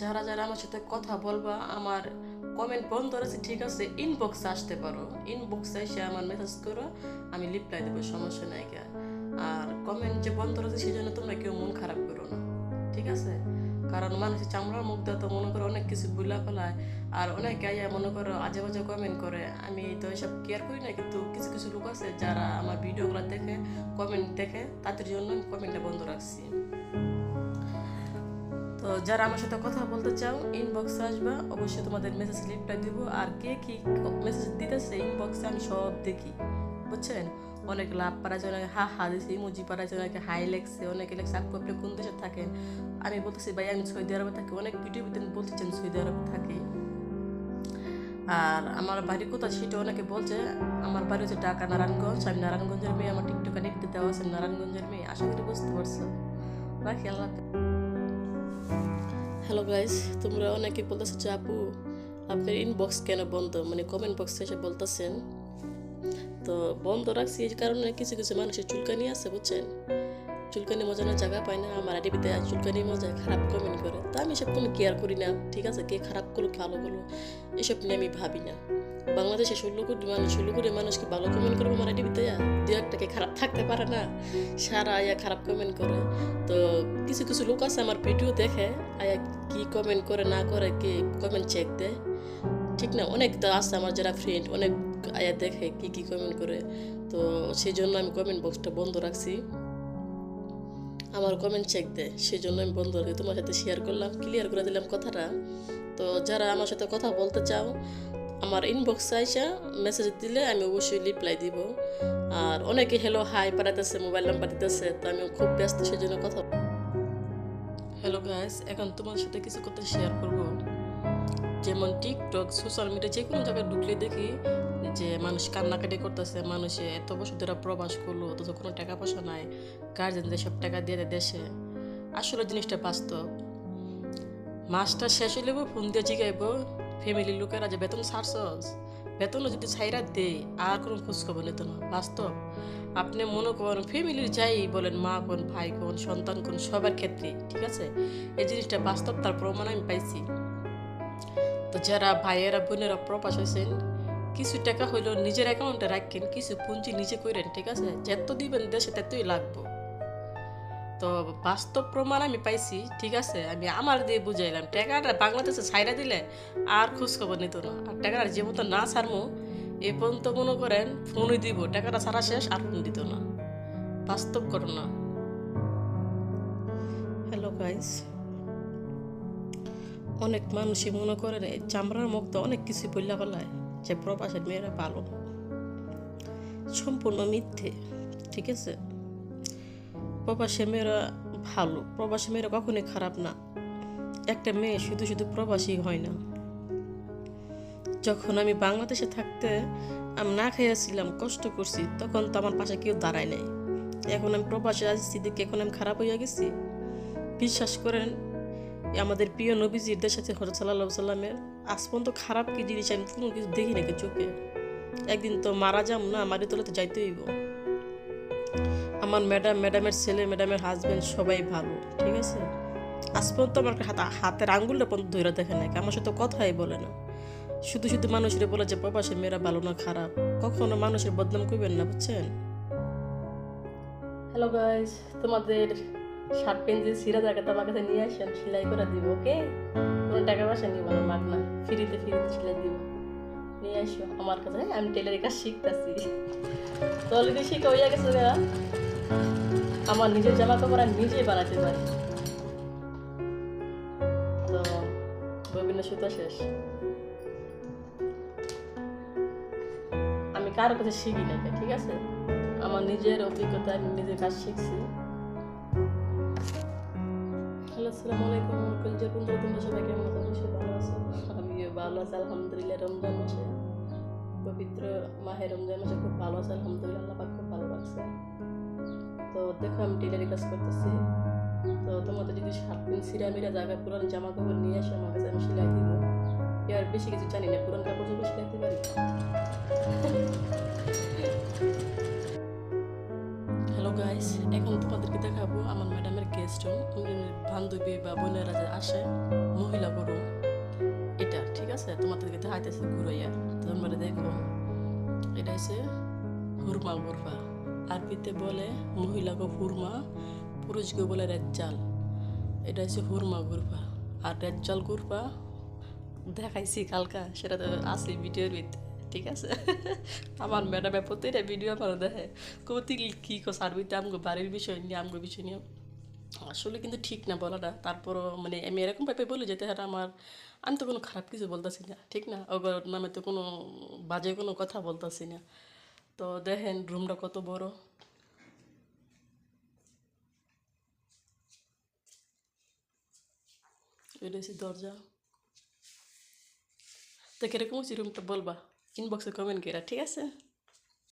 যারা যারা আমার সাথে কথা বলবা, আমার কমেন্ট বন্ধ আছে ঠিক আছে ইনবক্সে আসতে পারো। ইনবক্সে এসে আমার মেসেজ করো, আমি রিপ্লাই দেবো, সমস্যা নাই কে আর কমেন্ট যে বন্ধ আছে সেই জন্য তোমরা কেউ মন খারাপ করো না, ঠিক আছে? কারণ মানুষের চামড়ার মুখ তো মনে করো অনেক কিছু বুলা ফেলায়, আর অনেকে আইয়া মনে করো আজে বাজে কমেন্ট করে। আমি তো এসব কেয়ার করি না, কিন্তু কিছু কিছু লোক আছে যারা আমার ভিডিওগুলো দেখে কমেন্ট দেখে, তাদের জন্য আমি কমেন্টটা বন্ধ রাখছি। তো যারা আমার সাথে কথা বলতে চাও ইনবক্সে আসবা। অবশ্যই তোমাদের মেসেজ রিপ্লাই দিব। আর কে কি মেসেজ দিতেছে ইনবক্সে আমি সব দেখি। বুঝছেন? অনেক লাভ পারা যায় অনেকে হা হা দিছে ইমোজি পারা যায় অনেকে হাই লেগছে অনেকে লেগছে আপু আপনি কোন দেশে থাকেন? আমি বলতেছি, ভাই, আমি সৌদি আরবে থাকি। অনেক ভিডিও ভিতরে বলতেছেন সৌদি আরবে থাকি। আর আমার বাড়ি কোথায় সেটা অনেকে বলছে, আমার বাড়ি হচ্ছে ঢাকা, নারায়ণগঞ্জ। আমি নারায়ণগঞ্জের মেয়ে, আমার টিকটকে দেখতে দেওয়া আছে নারায়ণগঞ্জের মেয়ে। আশা করি বুঝতে পারছ। রাখি আল্লাহ হ্যালো গাইস তোমরা অনেকে বলতেছো যে আপু, আপনার ইনবক্স কেন বন্ধ? মানে কমেন্ট বক্সে এসে বলতেছেন। তো বন্ধ রাখছি এই কারণে কিছু কিছু মানুষের চুলকানি আছে, বুঝছেন? চুলকানি মজানোর জায়গা পায় না। আমার আডিবিতে চুলকানি মজায় খারাপ কমেন্ট করে। তা আমি এসব কোনো কেয়ার করি না, ঠিক আছে? কে খারাপ করল ভালো করল এসব নিয়ে আমি ভাবি না। বাংলাদেশে ষোলো কোটি মানুষ ষোলো কোটি মানুষ কি ভালো কমেন্ট করব আমার আডিবিতে দু একটাকে খারাপ থাকতে পারে না। সারা আয়া খারাপ কমেন্ট করে। তো কিছু কিছু লোক আছে আমার ভিডিও দেখে, আয়া কি কমেন্ট করে, না করে, কি কমেন্ট চেক দেয়। ঠিক না, অনেক তো আছে আমার যারা ফ্রেন্ড অনেক আয়া দেখে কি কি কমেন্ট করে। তো সেই জন্য আমি কমেন্ট বক্সটা বন্ধ রাখছি। আমার কমেন্ট চেক দেয় সেই জন্য আমি বন্ধ রাখি তোমার সাথে শেয়ার করলাম ক্লিয়ার করে দিলাম কথাটা। তো যারা আমার সাথে কথা বলতে চাও, আমার ইনবক্সে আইসা মেসেজ দিলে আমি অবশ্যই রিপ্লাই দিব। আর অনেকে হ্যালো হাই পাঠাতেছে মোবাইল নাম্বার দিতেছে, তো আমি খুব ব্যস্ত সেই জন্য কথা হ্যালো গাইস এখন তোমার সাথে কিছু কথা শেয়ার করব। যেমন টিকটক সোশ্যাল মিডিয়া যে কোনো জায়গায় ঢুকলে দেখি যে মানুষ কান্নাকাটি করতেছে, মানুষে এত বছর ধরে প্রবাস করল, অথচ কোনো টাকা পয়সা নাই গার্জেনদের সব টাকা দিয়ে দেয় দেশে। আসলে জিনিসটা বাস্তব। মাসটা শেষ হইলে ফোন দিয়ে জিগাইব ফ্যামিলির লোকেরা যে বেতন ছাড়ছস বেতনও যদি ছাইরা দেয় আর কোনো খোঁজখবর নিত না। বাস্তব, আপনি মনে করেন ফ্যামিলির যাই বলেন, মা কোন, ভাই কোন, সন্তান কোন, সবার ক্ষেত্রে, ঠিক আছে? এই জিনিসটা বাস্তব, তার প্রমাণ আমি পাইছি। তো যারা ভাইয়েরা, বোনেরা প্রবাস হয়েছেন কিছু টাকা হইলেও নিজের অ্যাকাউন্টে রাখেন, কিছু পুঁজি নিজে করেন ঠিক আছে? যত দিবেন দেশে, ততই লাগবো। তো বাস্তব প্রমাণ আমি পাইছি, ঠিক আছে? আমি আমার দিয়ে বুঝাইলাম। টাকাটা বাংলাদেশে ছাইরা দিলে আর খোঁজ খবর নিত না। আর টাকাটা যে মতো না ছাড়মো, এ পর্যন্ত মনে করেন ফোনই দিব। টাকাটা ছাড়া শেষ, আর ফোন দিত না। বাস্তব ঘটনা। হ্যালো গাইস অনেক মানুষই মনে এই চামড়ার মুক্ত অনেক কিছু বললা বলায় যে প্রবাসের মেয়েরা ভালো সম্পূর্ণ মিথ্যে, ঠিক আছে? প্রবাসী মেয়েরা ভালো, প্রবাসী মেয়েরা কখনোই খারাপ না। একটা মেয়ে শুধু শুধু প্রবাসী হয় না। যখন আমি বাংলাদেশে থাকতে আমি না খাইয়াছিলাম, কষ্ট করছি, তখন তো আমার পাশে কেউ দাঁড়ায় নাই। এখন আমি প্রবাসে আসছি, দেখে এখন আমি খারাপ হইয়া গেছি। বিশ্বাস করেন, আমাদের প্রিয় নবীজির দেশ আছে হরত সাল্লাহ সাল্লামের আজ পর্যন্ত খারাপ কি জিনিস আমি কোনো কিছু দেখি নাকি চোখে। একদিন তো মারা যাম না মারি তোলে তো যাইতে হইব। আমার ম্যাডাম ম্যাডামের ছেলে ম্যাডামের হাজবেন্ড সবাই ভালো, ঠিক আছে? আজ পর্যন্ত আমার হাতের আঙ্গুলটা পর্যন্ত ধরে দেখে নাকি আমার সাথে কথাই বলে না। শুধু শুধু মানুষের বলে যে প্রবাসে মেয়েরা ভালো না, খারাপ। কখনো মানুষের বদনাম করবেন না, বুঝছেন? হ্যালো গাইজ তোমাদের শার্ট পেন যে সিরা জায়গা তোমার কাছে নিয়ে আসি, আমি সেলাই করে দিব ওকে কোনো টাকা পয়সা নিব না না ফ্রিতে ফ্রিতে সেলাই দিব। নিয়ে আসো, আমার কাছে, আমি টেলারের কাজ শিখতেছি। তো অলরেডি শিখে হইয়া গেছে আমার নিজের জামা কাপড় আমি নিজেই বানাতে পারি। তো রবীন্দ্র সুতা শেষ। আমি কারও কাছে শিখি না ঠিক আছে? আমার নিজের অভিজ্ঞতা, আমি নিজের কাজ শিখছি। আসসালামু আলাইকুম কলজের বন্ধু তোমরা সবাই কেমন আছো? ভালো আছো। আমি ভালো আছি, আলহামদুলিল্লাহ, রমজান মাসে। পবিত্র মাহে রমজান মাসে খুব ভালো আছে, আলহামদুলিল্লাহ, আল্লাহ খুব ভালো লাগছে তো দেখো আমি টেলারি কাজ করতেছি। তো তোমাদের যদি সাত দিন সিরা মিরা জায়গা পুরান জামা কাপড় নিয়ে আসো আমার কাছে, আমি সেলাই দিব। এর বেশি কিছু জানি না, পুরান কাপড় চোপড় সেলাইতে পারি? হ্যালো গাইস, এখন তোমাদেরকে দেখাবো আমার ম্যাডামের গেস্ট বান্ধবী বা বোনেরা যে আসে, মহিলা গরু এটা, ঠিক আছে? তোমাদেরকে দেখাইতেছে ঘুরাইয়া। তোমরা দেখো, এটা হচ্ছে হুরমা গুরফা আরবিতে বলে মহিলাকে হুরমা পুরুষকে বলে রেজ্জাল এটা হচ্ছে হুরমা গুরফা আর রেজ্জাল গুরফা দেখাইছি কালকা, সেটা তো আছে ভিডিওর ভিতরে ঠিক আছে? আমার ম্যাডামের প্রতিটা ভিডিও আমার দেখে কবতি কী কো সার্ভিসটা আমগো বাড়ির বিষয় নিয়ে, আমগো বিষয় নিয়ে। আসলে কিন্তু ঠিক না বলাটা। তারপরও মানে আমি এরকম ভাবে বলি যেতে হ্যাঁ আমার আমি তো কোনো খারাপ কিছু বলতেছি না, ঠিক না? ওগর নামে তো কোনো বাজে কোনো কথা বলতেছি না। তো দেখেন রুমটা কত বড়। এটা হচ্ছে দরজা। তো কীরকম হচ্ছে রুমটা বলবা? ইনবক্সে কমেন্ট করা ঠিক আছে?